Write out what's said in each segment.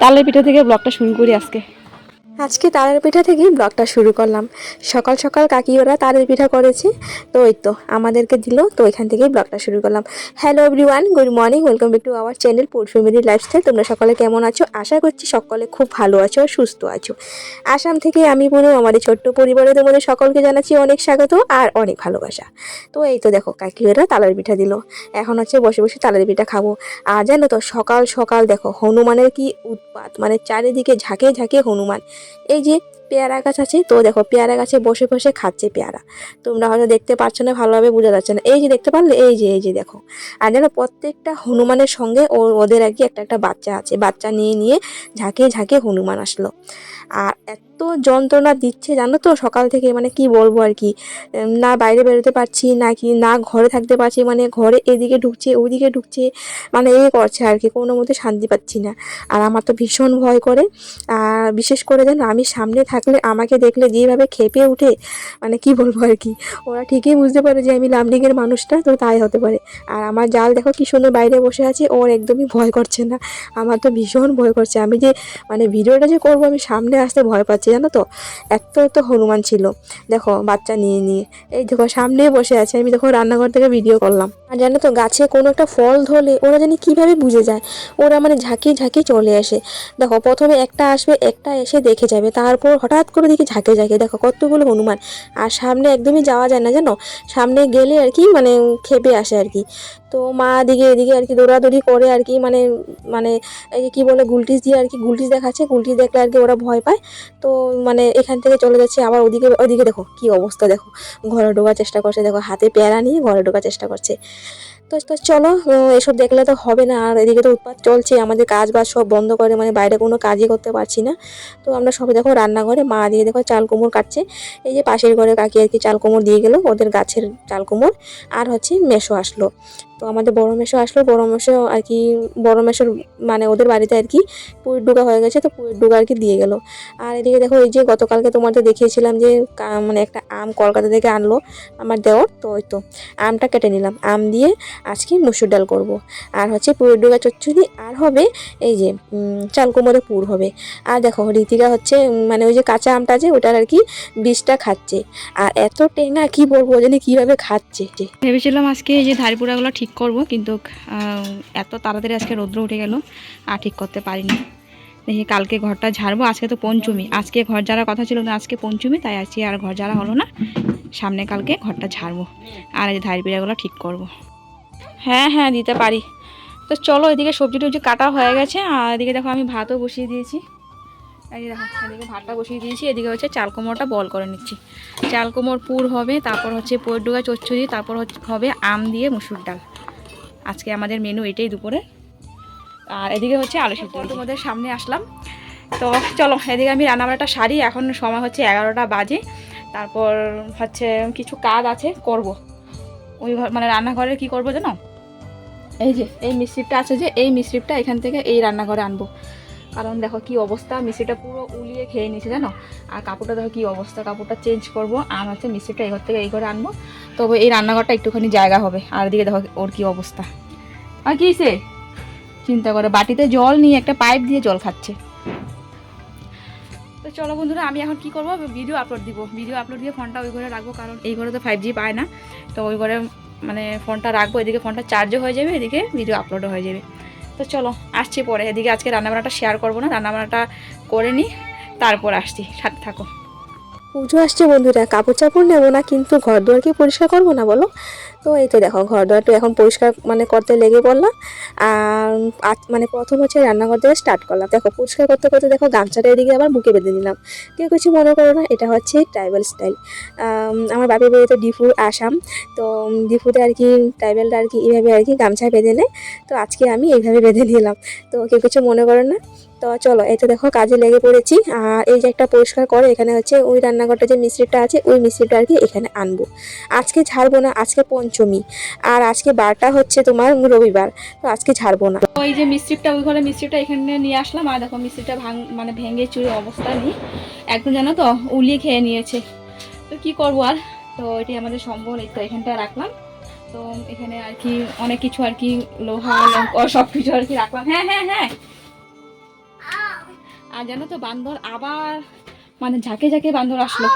তালের পিঠা থেকে ব্লগটা শুরু করি আজকে। আজকে তালের পিঠা থেকেই ব্লগটা শুরু করলাম। সকাল সকাল কাকি ওরা তালের পিঠা করেছে। তো ওই তো, আমাদেরকে দিল, তো এখান থেকেই ব্লগটা শুরু করলাম। Hello everyone good morning welcome back to our channel port family lifestyle তোমরা সকলে কেমন আছো? আশা করছি সকলে খুব ভালো আছো আর সুস্থ আছো। আসাম থেকে আমি পুরো আমাদের ছোট্ট পরিবারে তোমাদের সকলকে জানাচ্ছি অনেক স্বাগত আর অনেক ভালোবাসা। তো এই তো দেখো কাকি ওরা তালের পিঠা দিল। এখন হচ্ছে বসে বসে তালের পিঠা খাব। আর জানো তো, সকাল সকাল দেখো, হনুমানের কি উৎপাত মানে চারিদিকে ঝাঁকে ঝাঁকে হনুমান। এই যে পেয়ারা গাছ আছে, তো দেখো পেয়ারা গাছে বসে বসে খাচ্ছে পেয়ারা। তোমরা হয়তো দেখতে পাচ্ছ না, ভালোভাবে বোঝা যাচ্ছে না। এই যে দেখতে পারলে, এই যে এই যে দেখো। আর যেন প্রত্যেকটা হনুমানের সঙ্গে ও, ওদের আর কি একটা একটা বাচ্চা আছে। বাচ্চা নিয়ে নিয়ে ঝাঁকে ঝাঁকে হনুমান আসলো। আর এত যন্ত্রণা দিচ্ছে জানো তো সকাল থেকে মানে কি বলব আর কি। না বাইরে বেরোতে পারছি না কি না ঘরে থাকতে পারছি মানে ঘরে এদিকে ঢুকছে ওইদিকে ঢুকছে মানে এ করছে আর কি, কোনো মতে শান্তি পাচ্ছি না। আর আমার তো ভীষণ ভয় করে। আর বিশেষ করে যেন আমি সামনে থাকলে আমাকে দেখলে যেভাবে খেপে উঠে মানে কি বলব আর কি, ওরা ঠিকই বুঝতে পারে যে আমি লামডিংয়ের মানুষটা, তো তাই হতে পারে। আর আমার জাল দেখো কি সুন্দর বাইরে বসে আছে, ওর একদমই ভয় করছে না। আমার তো ভীষণ ভয় করছে। আমি যে মানে ভিডিওটা যে করব, আমি সামনে আসতে ভয় পাচ্ছি জানো তো? এত তো হনুমান ছিল। দেখো, বাচ্চা নিয়ে নিয়ে। এই দেখো, সামনেই বসে আছে। আমি দেখো রান্নাঘর থেকে ভিডিও করলাম। আর জানো তো, গাছে কোনো একটা ফল ধরলে ওরা জানি কীভাবে বুঝে যায়। ওরা মানে ঝাঁকিয়ে ঝাঁকিয়ে চলে আসে। দেখো, প্রথমে একটা আসবে, একটা এসে দেখে যাবে। তারপর হঠাৎ করে দেখি ঝাঁকে ঝাঁকে। দেখো, কতগুলো হনুমান। আর সামনে একদমই যাওয়া যায় না, জানো? সামনে গেলে আর কি মানে খেপে আসে আর কি। তো মা দিকে এদিকে আর কি দৌড়াদৌড়ি করে আর কি মানে মানে কি কী বলে, গুলটিস দিয়ে আর কি গুলটিস দেখাচ্ছে, গুলটিস দেখলে আর কি ওরা ভয় পায়। তো মানে এখান থেকে চলে যাচ্ছে, আবার ওদিকে ওদিকে দেখো, কি অবস্থা দেখো। ঘরে ঢোকার চেষ্টা করছে, দেখো, হাতে প্যারা নিয়ে ঘরে ঢোকার চেষ্টা করছে। তো তো চলো এসব দেখলে তো হবে না। আর এদিকে তো উৎপাত চলছে, আমাদের কাজ বাজ সব বন্ধ করে মানে বাইরে কোনো কাজই করতে পারছি না। তো আমরা সবাই দেখো রান্নাঘরে, মা দিয়ে দেখো চাল কুমড় কাটছে। এই যে পাশের ঘরে কাকি আর কি চাল কুমড় দিয়ে গেলো, ওদের গাছের চাল কুমড়। আর হচ্ছে মেশো আসলো। তো আমাদের বড় মেশো আসলো, বড় মেশো আর কি, বড় মেশোর মানে ওদের বাড়িতে আর কি পুয়ের ডুগা হয়ে গেছে, তো পুয়ের ডুগা আর কি দিয়ে গেলো। আর এদিকে দেখো এই যে গতকালকে তোমাদের দেখিয়েছিলাম যে মানে একটা আম কলকাতা থেকে আনলো, আমার দেওয়ার তো ওই তো, আমটা কেটে নিলাম। আম দিয়ে আজকে মসুর ডাল করব। আর হচ্ছে পুরের ডুগা চচ্চড়ি আর হবে এই যে উম, চাল কুমড়ো পুর হবে। আর দেখো রীতিকা হচ্ছে মানে ওই যে কাঁচা আমটা আছে ওটার আর কি বীজটা খাচ্ছে। আর এত টেঙা কি বলব জানি কীভাবে খাচ্ছে ভেবেছিলাম আজকে এই যে ধারিপুরাগুলো ঠিক করব কিন্তু এত তাড়াতাড়ি আজকে রৌদ্র উঠে গেল আর ঠিক করতে পারিনি। দেখি কালকে ঘরটা ঝাড়বো আজকে তো পঞ্চমী। আজকে ঘর ঝাড়ার কথা ছিল না আজকে পঞ্চমী তাই আজকে আর ঘর ঝাড়া হলো না। সামনে কালকে ঘরটা ঝাড়বো আর এই ধারিপিড়াগুলো ঠিক করব। হ্যাঁ হ্যাঁ দিতে পারি। তো চলো এদিকে সবজি টবজি কাটা হয়ে গেছে আর এদিকে দেখো আমি ভাতও বসিয়ে দিয়েছি। এই দেখো এদিকে ভাতটা বসিয়ে দিয়েছি এদিকে হচ্ছে চাল কুমড়োটা বল করে নিচ্ছি। চাল কুমড়োর পুর হবে তারপর হচ্ছে পয়ের ডুগা চচ্চড়ি তারপর হচ্ছে হবে আম দিয়ে মুসুর ডাল। আজকে আমাদের মেনু এটাই দুপুরে। আর এদিকে হচ্ছে আলু সিদ্ধ। তোমাদের সামনে আসলাম। তো চলো এদিকে আমি রান্নাবাড়াটা সারি এখন সময় হচ্ছে এগারোটা বাজে। তারপর হচ্ছে কিছু কাজ আছে করব। ওই মানে রান্নাঘরে কি করব জানো? এই যে, এই মিশ্রিপটা আছে যে, এই মিশ্রিপটা এখান থেকে এই রান্নাঘরে আনব। কারণ দেখো কি অবস্থা মিষ্টিটা পুরো উলিয়ে খেয়ে নিয়েছে, জানো? আর কাপড়টা দেখো কি অবস্থা, কাপড়টা চেঞ্জ করব, আর হচ্ছে মিষ্টিটা এই ঘর থেকে এই ঘরে আনব। তবে এই রান্নাঘরটা একটুখানি জায়গা হবে, আর দিকে দেখো ওর কি অবস্থা। আর কি সে চিন্তা করে, বাটিতে জল নিয়ে একটা পাইপ দিয়ে জল খাচ্ছে। তো চলো বন্ধুরা, আমি এখন কি করব? ভিডিও আপলোড দিব। ভিডিও আপলোড দিয়ে ফোনটা ওই ঘরে রাখব, কারণ এই ঘরে তো ফাইভ জি পায় না। তো ওই ঘরে মানে ফোনটা রাখব, এদিকে ফোনটা চার্জও হয়ে যাবে, এদিকে ভিডিও আপলোডও হয়ে যাবে। তো চলো, আসছি পরে। এদিকে আজকে রান্নাবান্নাটা শেয়ার করব না, রান্নাবান্নাটা করে নিই তারপর আসছি। সাথে থাকো। পুজো আসছে বন্ধুরা কাপড় চাপড় নেব না, কিন্তু ঘর দুয়ার কি পরিষ্কার করব না বলো? তো এই তো দেখো ঘর দুয়ারটা এখন পরিষ্কার মানে করতে লেগে পড়লাম। আর মানে প্রথম হচ্ছে রান্নাঘর থেকে স্টার্ট করলাম। দেখো, পরিষ্কার করতে করতে দেখো গামছাটা এদিকে আবার বুকে বেঁধে নিলাম। কেউ কিছু মনে করো না, এটা হচ্ছে ট্রাইবাল স্টাইল আমার বাপের বাড়িতে ডিফুর আসাম। তো ডিফুতে আর কি ট্রাইবেলটা আর কি এইভাবে আর কি গামছা বেঁধে নেয়। তো আজকে আমি এইভাবে বেঁধে নিলাম। তো কেউ কিছু মনে করো না। তো চলো, এই তো দেখো, কাজে লেগে পড়েছি। আর এই যে একটা পরিষ্কার করে, এখানে হচ্ছে ওই রান্নাঘরটা যে মিস্ত্রিটা আছে, ওই মিস্ত্রিটা আর কি এখানে আনব। আজকে ছাড়বো না, আজকে পঞ্চমী আর আজকে বারটা হচ্ছে তোমার রবিবার, তো আজকে ছাড়বো না। ওই যে মিস্ত্রিটা, ওই ঘরে মিস্ত্রিটা এখানে নিয়ে আসলাম, আর দেখো মিস্ত্রিটা ভাঙ মানে ভেঙে চুরে অবস্থা নেই। একদম জানো তো, উলিয়ে খেয়ে নিয়েছে। তো কি করব আর? তো এটি আমাদের সম্বল, এই তো এখানটা রাখলাম। তো এখানে আর কি অনেক কিছু আর কি, লোহা, লঙ্কা সব কিছু আর কি রাখলাম। হ্যাঁ হ্যাঁ হ্যাঁ। আর জানো তো, বান্দর আবার মানে ঝাঁকে ঝাঁকে বান্দর আসলো।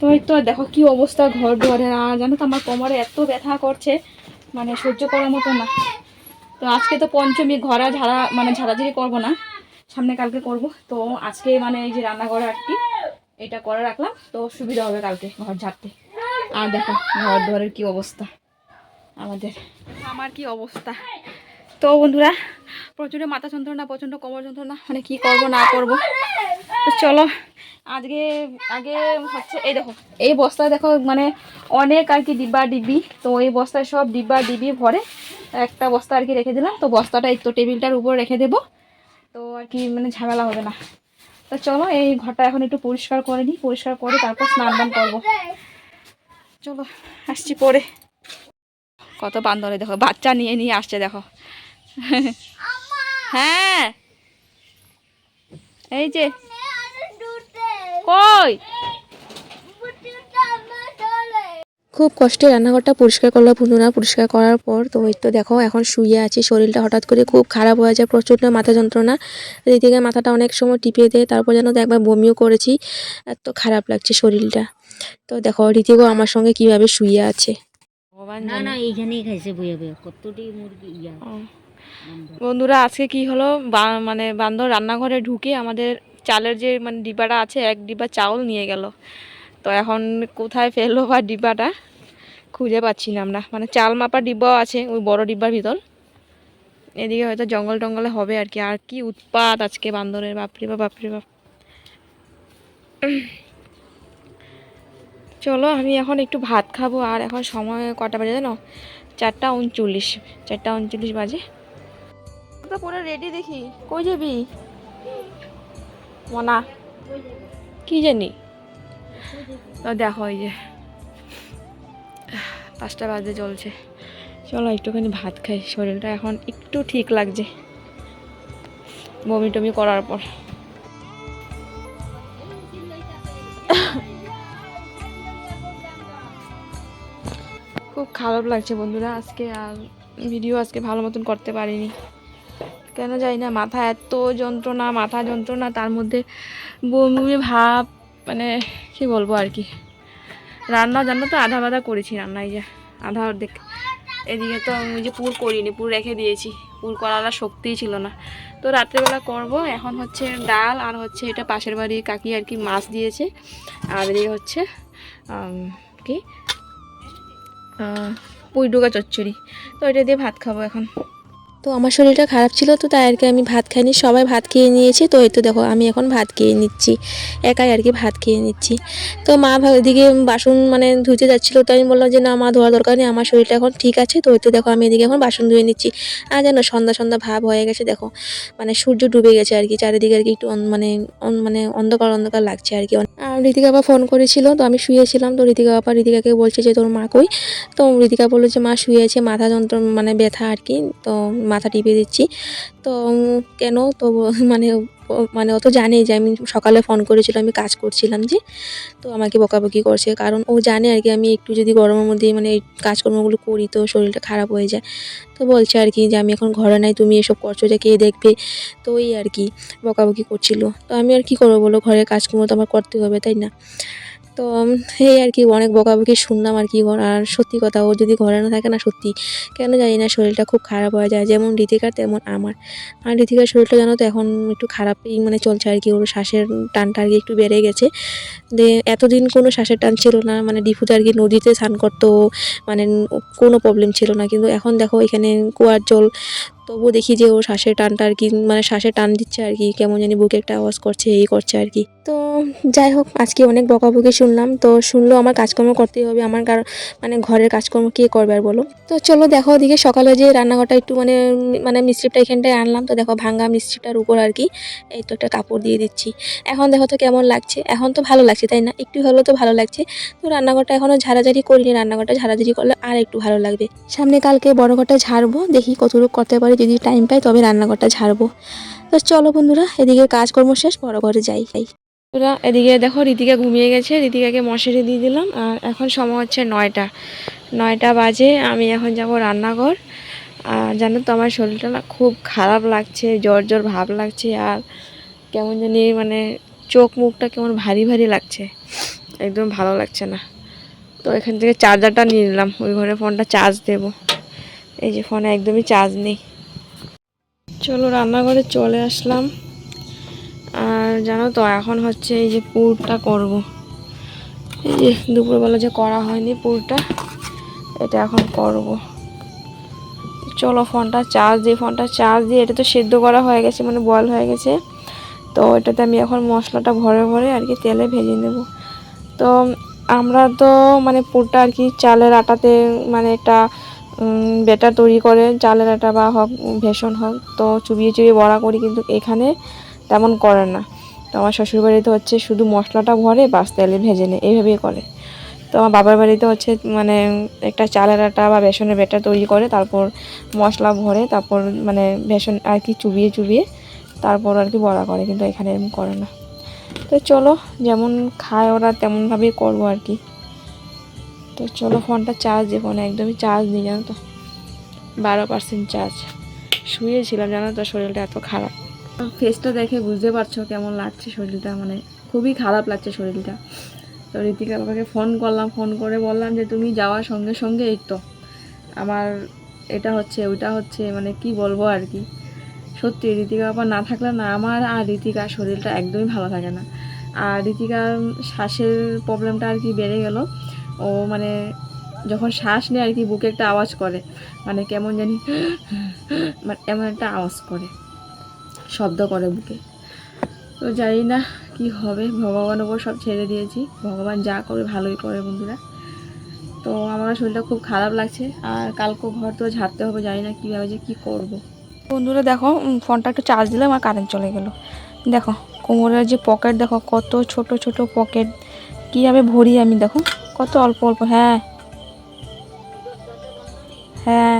তো এই তো দেখো কি অবস্থা, ঘর দুয়ারের আর জানো তো আমার কোমরে এত ব্যথা করছে মানে সহ্য করার মতো না। তো আজকে তো পঞ্চমী, ঘরা ঝাড়া মানে ঝাড়াঝাড়ি করব না। সামনে কালকে করব। তো আজকে মানে এই যে রান্নাঘরে আর কি, এটা করে রাখলাম। তো সুবিধা হবে কালকে ঘর ঝাড়তে। আর দেখো ঘর দুয়ারের কি অবস্থা, আমাদের। আমার কি অবস্থা? তো বন্ধুরা, প্রচুর মাথা যন্ত্রণা, প্রচণ্ড কোমর যন্ত্রণা মানে কি করব, না করব। তো চলো আজকে, আগে হচ্ছে, এই দেখো, এই বস্তায় দেখো মানে অনেক আর কি ডিব্বা ডিব্বি। তো এই বস্তায় সব ডিব্বা ডিব্বি ভরে একটা বস্তা আর কি রেখে দিলাম। তো বস্তাটা তো টেবিলটার উপর রেখে দেবো। তো আর কি মানে ঝামেলা হবে না। তো চলো, এই ঘরটা এখন একটু পরিষ্কার করে নিই। পরিষ্কার করে তারপর স্নান দান করব। চলো, আসছি পরে। কত বান্দরে দেখো, বাচ্চা নিয়ে নিয়ে আসছে দেখো। হ্যাঁ। এই যে কই? খুব কষ্টে রান্নাঘরটা পরিষ্কার করলাম বন্ধুরা পরিষ্কার করার পর তো ওই তো দেখো এখন শুয়ে আছি। শরীরটা হঠাৎ করে খুব খারাপ হয়ে যায় প্রচণ্ড মাথা যন্ত্রণা। এদিকে মাথাটা অনেক সময় টিপে দেয় তারপর যেন তো একবার বমিও করেছি। এত খারাপ লাগছে শরীরটা। তো দেখো ঋতিকও আমার সঙ্গে কীভাবে শুয়ে আছে। না না এইখানেই খাইছে বইয়া বইয়া। কতটি মুরগি ইয়া। বন্ধুরা আজকে কি হলো? মানে বান্দর রান্নাঘরে ঢুকে আমাদের চালের যে মানে ডিব্বাটা আছে, এক ডিব্বা চাউল নিয়ে গেল। তো এখন কোথায় ফেলল বা ডিব্বাটা খুঁজে পাচ্ছি না আমরা। মানে চাল মাপার ডিব্বাও আছে ওই বড় ডিব্বার ভিতর। এদিকে হয়তো জঙ্গল টঙ্গলে হবে আর কি। আর কি উৎপাত আজকে বান্দরের, বাপরে বা বাপরে বাপ। চলো আমি এখন একটু ভাত খাব। আর এখন সময় কটা বাজে জানো? চারটা উনচল্লিশ চারটা উনচল্লিশ বাজে। পুরো রেডি দেখি। কই যাবি? মনা, কি জানি? তো দেখো এই যে। পাঁচটা বাজে চলছে। চলো একটুখানি ভাত খাই, শরীরটা এখন একটু ঠিক লাগছে। বমি টমি করার পর। খুব খারাপ লাগছে বন্ধুরা, আজকে আর ভিডিও আজকে ভালো মতন করতে পারিনি। কেন জানি না, মাথা এত যন্ত্রণা, মাথা যন্ত্রণা, তার মধ্যে বমি ভাব মানে কি বলব আর কি। রান্না জানো তো, আধা বাধা করেছি রান্না এই যে, আধা অর্ধেক। এদিকে তো আমি যে পুর করিনি, পুর রেখে দিয়েছি। পুর করার শক্তিই ছিল না। তো রাত্রেবেলা করব, এখন হচ্ছে ডাল আর হচ্ছে এটা পাশের বাড়ি কাকি আর কি মাছ দিয়েছে। আর এদিকে হচ্ছে কি? পুঁই ডুগা চচ্চড়ি। তো এটা দিয়ে ভাত খাব এখন। তো আমার শরীরটা খারাপ ছিল তো তাই আর কি আমি ভাত খাইনি। সবাই ভাত খেয়ে নিয়েছে তো এই তো দেখো আমি এখন ভাত খেয়ে নিচ্ছি। একাই আর কি ভাত খেয়ে নিচ্ছি। তো মা এদিকে বাসন মানে ধুতে যাচ্ছিল তো আমি বললাম যে না মা ধোয়া দরকার নেই, আমার শরীরটা এখন ঠিক আছে তো ওই তো দেখো আমি এদিকে এখন বাসন ধুয়ে নিচ্ছি। আর যেন সন্ধ্যা সন্ধ্যা ভাব হয়ে গেছে দেখো। মানে সূর্য ডুবে গেছে আর কি, চারিদিকে আর কি একটু মানে মানে অন্ধকার অন্ধকার লাগছে আর কি। আর ঋতিকা বাবা ফোন করেছিল তো আমি শুয়েছিলাম তো ঋতিকা বাবা ঋতিকাকে বলছে যে তোর মা কই? তো ঋতিকা বলল যে মা শুয়ে আছে, মাথা যন্ত্র মানে ব্যথা আর কি। তো মাথা টিপে দিচ্ছি। তো কেন? তো মানে মানে অত জানে যে আমি সকালে ফোন করেছিল, আমি কাজ করছিলাম যে, তো আমাকে বকাবকি করছে। কারণ ও জানে আর কি, আমি একটু যদি গরমের মধ্যে মানে এই কাজকর্মগুলো করি তো শরীরটা খারাপ হয়ে যায়। তো বলছে আর কি যে, আমি এখন ঘরে নাই, তুমি এসব করছ যে, কে দেখবে? তো ওই আর কি, বকাবকি করছিল। তো আমি আর কি করব বলো, ঘরের কাজকর্ম তো আমার করতে হবে, তাই না? তো এই আর কি, অনেক বকাবকি শুনলাম আর কি আর সত্যি কথা, ও যদি ঘরে না থাকে না, সত্যি কেন জানি না শরীরটা খুব খারাপ হয়ে যায়। যেমন ঋতিকার তেমন আমার। আর ঋতিকার শরীরটা জানো তো এখন একটু খারাপই মানে চলছে আর কি। ওর শ্বাসের টানটা আর কি একটু বেড়ে গেছে। যে এতদিন কোনো শ্বাসের টান ছিল না। মানে ডিপুতে আর কি নদীতে স্নান করতো মানে কোনো প্রবলেম ছিল না। কিন্তু এখন দেখো এখানে কুয়ার জল তবুও দেখি যে ও শ্বাসের টানটা আর কি মানে শ্বাসে টান দিচ্ছে আর কি, কেমন জানি বুকে একটা আওয়াজ করছে, এই করছে আর কি। তো যাই হোক, আজকে অনেক বকাবকি শুনলাম, তো শুনলো আমার কাজকর্ম করতেই হবে, আমার কারণ মানে ঘরের কাজকর্ম কে করবে আর বলো। তো চলো দেখো ওদিকে সকালে যে রান্নাঘরটা একটু মানে মানে মিস্ত্রিটা এখানটায় আনলাম, তো দেখো ভাঙ্গা মিস্ত্রিটার উপর আর কি, এই তো একটা কাপড় দিয়ে দিচ্ছি। এখন দেখো তো কেমন লাগছে, এখন তো ভালো লাগছে, তাই না? একটু হলেও তো ভালো লাগছে। তো রান্নাঘরটা এখনও ঝাড়াঝাড়ি করিনি, রান্নাঘরটা ঝাড়াঝাড়ি করলে আর একটু ভালো লাগবে। সামনে কালকে বড় ঘরটা ঝাড়বো, দেখি কতটুকু করতে পারি। যদি টাইম পাই তবে রান্নাঘরটা ঝাড়বো। তো চলো বন্ধুরা এদিকে কাজকর্ম শেষ বড় ঘরে যাই। যাই ওরা এদিকে দেখো ঋতিকা ঘুমিয়ে গেছে। ঋতিকাকে মশারি দিয়ে দিলাম। আর এখন সময় হচ্ছে নয়টা। নয়টা বাজে, আমি এখন যাব রান্নাঘর। আর জানো তো, আমার শরীরটা না খুব খারাপ লাগছে, জ্বর জ্বর ভাব লাগছে, আর কেমন জানি মানে চোখ মুখটা কেমন ভারী ভারী লাগছে। একদম ভালো লাগছে না। তো এখান থেকে চার্জারটা নিয়ে নিলাম। ওই ঘরে ফোনটা চার্জ দেব। এই যে ফোনে একদমই চার্জ নেই। চলো রান্নাঘরে চলে আসলাম। আর জানো তো, এখন হচ্ছে এই যে পুরটা করব। এই যে দুপুরবেলা যে করা হয়নি পুরটা, এটা এখন করব। চলো ফোনটা চার্জ দিয়ে ফোনটা চার্জ দিয়ে এটা তো সেদ্ধ করা হয়ে গেছে মানে বয়েল হয়ে গেছে। তো এটাতে আমি এখন মশলাটা ভরে ভরে আর কি তেলে ভেজে নেব। তো আমরা তো মানে পুরটা আর কি চালের আটাতে মানে একটা বেটার তৈরি করে, চালের আটা বা হোক, ভেষণ হোক, তো চুবিয়ে চুবিয়ে বড়া করি কিন্তু এখানে তেমন করে না। তো আমার শ্বশুরবাড়িতে হচ্ছে শুধু মশলাটা ভরে বাস তেলে ভেজে নেয়, এইভাবেই করে। তো আমার বাবার বাড়িতে হচ্ছে মানে একটা চালের আটা বা বেসনের বেটা তৈরি করে, তারপর মশলা ভরে, তারপর মানে বেসন আর কি চুবিয়ে চুবিয়ে তারপর আর কি বড়া করে, কিন্তু এখানে এরকম করে না। তো চলো, যেমন খায় ওরা, তেমনভাবেই করব আর কি। তো চলো ফোনটা চার্জ দিয়ে ফোনে, একদমই চার্জ নেই জানো তো। বারো পার্সেন্ট চার্জ শুয়েছিলাম জানো তো, শরীরটা এত খারাপ। ফেসটা দেখে বুঝতে পারছ কেমন লাগছে শরীরটা মানে খুবই খারাপ লাগছে শরীরটা। তো ঋতিকা বাবাকে ফোন করলাম ফোন করে বললাম যে, তুমি যাওয়ার সঙ্গে সঙ্গে এই তো, আমার এটা হচ্ছে, ওইটা হচ্ছে মানে কি বলব আর কি? সত্যি ঋতিকা বাবা না থাকলে না, আমার আর ঋতিকার শরীরটা একদমই ভালো থাকে না। আর ঋতিকার শ্বাসের প্রবলেমটা আর কি বেড়ে গেল। ও মানে যখন শ্বাস নেয় আর কি, বুকে একটা আওয়াজ করে। মানে কেমন জানি মানে এমন একটা আওয়াজ করে, শব্দ করে বুকে। তো জানি না কি হবে, ভগবানের ওপর সব ছেড়ে দিয়েছি। ভগবান যা করে ভালোই করে বন্ধুরা। তো আমার শরীরটা খুব খারাপ লাগছে, আর কালকে ঘর তো ঝাড়তে হবে, জানি না কীভাবে যে কী করব। বন্ধুরা দেখো ফোনটা একটু চার্জ দিলাম আর কারেন্ট চলে গেল। দেখো, কোমরের যে পকেট দেখো কত ছোট ছোট পকেট কীভাবে ভরি আমি, দেখো। কত অল্প অল্প হ্যাঁ। হ্যাঁ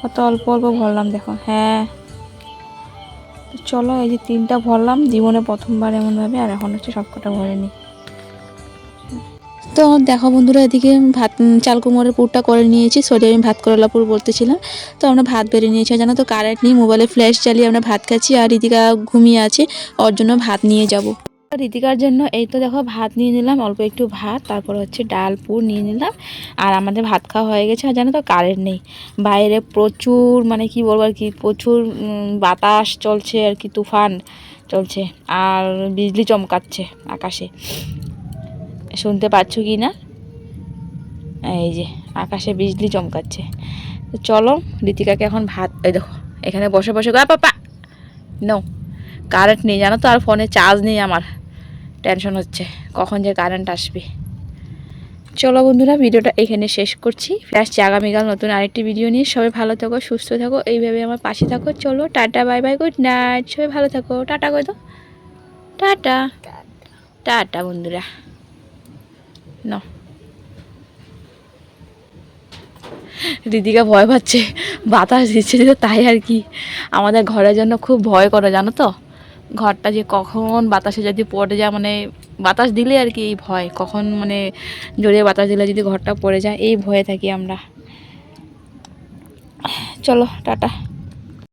কত অল্প অল্প ভরলাম, দেখো হ্যাঁ। চলো, এই যে তিনটা ভরলাম, জীবনে প্রথমবার এমনভাবে, আর এখন হচ্ছে সবকটা ভরে নিই। তো দেখো বন্ধুরা, এদিকে ভাত চাল কুমড়ের পুরটা করে নিয়েছি, সরি, আমি ভাত করলা পুর বলতেছিলাম। তো আমরা ভাত বেড়ে নিয়েছি জানো তো, কারেন্ট নেই মোবাইলে ফ্ল্যাশ চালিয়ে আমরা ভাত খাচ্ছি, আর রিতিকা ঘুমিয়ে আছে, ওর জন্য ভাত নিয়ে যাব। রিতিকার জন্য এই তো দেখো ভাত নিয়ে নিলাম, অল্প একটু ভাত, তারপর হচ্ছে ডাল, পুর নিয়ে নিলাম। আর আমাদের ভাত খাওয়া হয়ে গেছে, আর জানো তো কারেন্ট নেই। বাইরে প্রচুর মানে কি বলব আর কি, প্রচুর বাতাস চলছে আর কি, তুফান চলছে, আর বিজলি চমকাচ্ছে আকাশে। শুনতে পাচ্ছ কি না? এই যে, আকাশে বিজলি চমকাচ্ছে। তো চলো ঋতিকাকে এখন ভাত, এই দেখো, এখানে বসে বসে গা পাপা নো কারেন্ট নেই, জানো তো, আর ফোনে চার্জ নেই আমার। টেনশন হচ্ছে, কখন যে কারেন্ট আসবে। চলো বন্ধুরা, ভিডিওটা এখানে শেষ করছি। আসছি আগামীকাল নতুন আরেকটি ভিডিও নিয়ে। সবাই ভালো থাকো, সুস্থ থাকো, এইভাবে আমার পাশে থাকো। চলো, tata bye bye good night সবাই ভালো থাকো। টাটা করে দাও টাটা। টাটা বন্ধুরা। ন। দিদিকা ভয় পাচ্ছে, বাতাস দিচ্ছে তাই আর কি। আমাদের ঘরের জন্য খুব ভয় করে, জানো তো? ঘরটা যে কখন বাতাসে যদি পড়ে যায় মানে বাতাস দিলে আর কি এই ভয়। কখন মানে জোরে বাতাস দিলে যদি ঘরটা পড়ে যায়, এই ভয়ে থাকি আমরা। চলো, টাটা।